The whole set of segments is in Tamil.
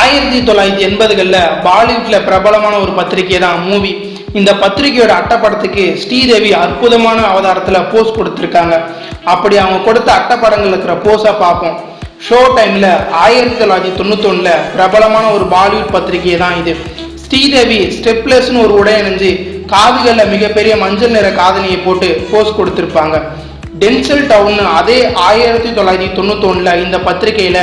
ஆயிரத்தி தொள்ளாயிரத்தி எண்பதுகளில் பாலிவுட்டில் பிரபலமான ஒரு பத்திரிகை தான் மூவி. இந்த பத்திரிகையோட அட்டப்படத்துக்கு ஸ்ரீதேவி அற்புதமான அவதாரத்தில் போஸ் கொடுத்துருக்காங்க. அப்படி அவங்க கொடுத்த அட்டைப்படங்கள் இருக்கிற போஸை பார்ப்போம். ஷோ டைமில் ஆயிரத்தி தொள்ளாயிரத்தி தொண்ணூத்தொன்னில் பிரபலமான ஒரு பாலிவுட் பத்திரிகை தான் இது. ஸ்ரீதேவி ஸ்டெப்லெஸ்னு ஒரு உடை அணிஞ்சு காதுகளில் மிகப்பெரிய மஞ்சள் நிற காதணியை போட்டு போஸ் கொடுத்துருப்பாங்க. டென்சல் டவுன் அதே ஆயிரத்தி தொள்ளாயிரத்தி தொண்ணூத்தொன்னில் இந்த பத்திரிகையில்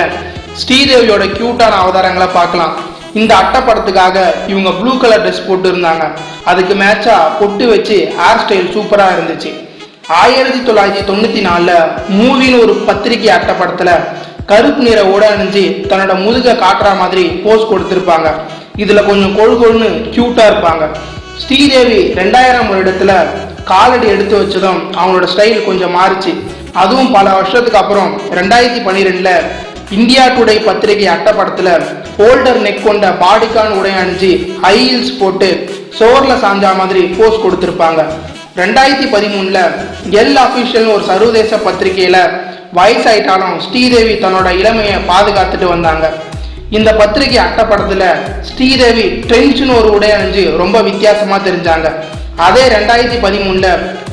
ஸ்ரீதேவியோட கியூட்டான அவதாரங்களை பார்க்கலாம். இந்த அட்டைப்படத்துக்காக இவங்க ப்ளூ கலர் ட்ரெஸ் போட்டு இருந்தாங்க அதுக்கு மேட்சா பொட்டு வச்சு ஹேர் ஸ்டைல் சூப்பராக இருந்துச்சு. ஆயிரத்தி தொள்ளாயிரத்தி தொண்ணூத்தி நாலில் மூவின்னு ஒரு பத்திரிகை அட்டைப்படத்துல கருப்பு நிற ஓட அணிஞ்சு தன்னோட முதுக காட்டுற மாதிரி போஸ் கொடுத்துருப்பாங்க. இதுல கொஞ்சம் கொழு கொழுன்னு க்யூட்டாக இருப்பாங்க. ஸ்ரீதேவி ரெண்டாயிரம் வருடத்துல காலடி எடுத்து வச்சதும் அவங்களோட ஸ்டைல் கொஞ்சம் மாறுச்சு. அதுவும் பல வருஷத்துக்கு அப்புறம் ரெண்டாயிரத்தி பன்னிரெண்டுல இந்தியா டுடே பத்திரிகை அட்டப்படத்தில் ஹோல்டர் நெக் கொண்ட பாடிகான் உடை அணிஞ்சு ஹை ஹீல்ஸ் போட்டு சோர்ல சாஞ்சா மாதிரி போஸ் கொடுத்துருப்பாங்க. ரெண்டாயிரத்தி பதிமூணுல எல் அஃபிஷியல் ஒரு சர்வதேச பத்திரிகையில வயசாயிட்டாலும் ஸ்ரீதேவி தன்னோட இளமையை பாதுகாத்துட்டு வந்தாங்க. இந்த பத்திரிகை அட்டைப்படத்துல ஸ்ரீதேவி ட்ரெஞ்சுன்னு ஒரு உடை அணிஞ்சு ரொம்ப வித்தியாசமா தெரிஞ்சாங்க. அதே ரெண்டாயிரத்தி பதிமூணுல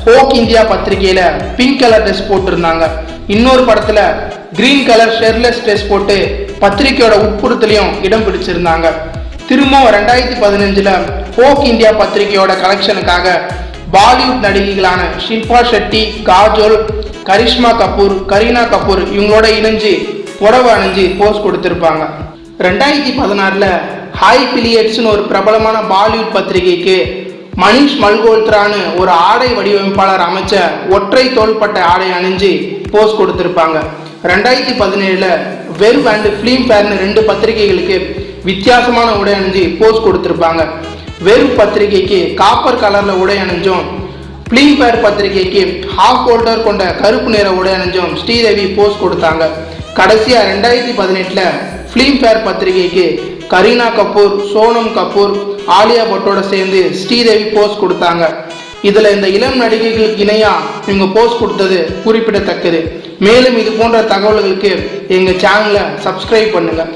ஹோக் இந்தியா பத்திரிகையில பிங்க் கலர் ட்ரெஸ் போட்டிருந்தாங்க. இன்னொரு படத்துல கிரீன் கலர் ஷெர்லெஸ் ட்ரெஸ் போட்டு பத்திரிகையோட உட்புறத்துலையும் இடம் பிடிச்சிருந்தாங்க. திரும்பவும் ரெண்டாயிரத்தி பதினஞ்சில் ஹோக் இந்தியா பத்திரிகையோட கலெக்ஷனுக்காக பாலிவுட் நடிகைகளான ஷில்பா ஷெட்டி காஜோல் கரிஷ்மா கபூர் கரீனா கபூர் இவங்களோட இணைஞ்சு புடவை அணிஞ்சு போஸ் கொடுத்துருப்பாங்க. ரெண்டாயிரத்தி பதினாறில் ஹாய் பிலியட்ஸ்னு ஒரு பிரபலமான பாலிவுட் பத்திரிகைக்கு மனிஷ் மல்கோல்த்ரான்னு ஒரு ஆடை வடிவமைப்பாளர் அமைச்ச ஒற்றை தோள்பட்ட ஆடை அணிஞ்சு போஸ் கொடுத்துருப்பாங்க. ரெண்டாயிரத்தி பதினேழுல வெர்வ் அண்ட் ஃபிலிம் ஃபேர்னு ரெண்டு பத்திரிகைகளுக்கு வித்தியாசமான உடை அணிஞ்சு போஸ் கொடுத்துருப்பாங்க. வெறும் பத்திரிகைக்கு காப்பர் கலரில் உடை அணிஞ்சும். ஃபிலிம் ஃபேர் பத்திரிகைக்கு ஹாஃப் ஹோல்டர் கொண்ட கருப்பு நிற உடை அணிஞ்சும். ஸ்ரீதேவி போஸ் கொடுத்தாங்க. கடைசியாக ரெண்டாயிரத்தி பதினெட்டில் ஃபிலிம் ஃபேர் பத்திரிகைக்கு கரீனா கபூர் சோனம் கபூர் ஆலியா பட்டோட சேர்ந்து ஸ்ரீதேவி போஸ் கொடுத்தாங்க. இதில் இந்த இளம் நடிகைகளுக்கு இணையாக இவங்க போஸ் கொடுத்தது குறிப்பிடத்தக்கது. மேலும் இது போன்ற தகவல்களுக்கு எங்கள் சேனலை சப்ஸ்கிரைப் பண்ணுங்கள்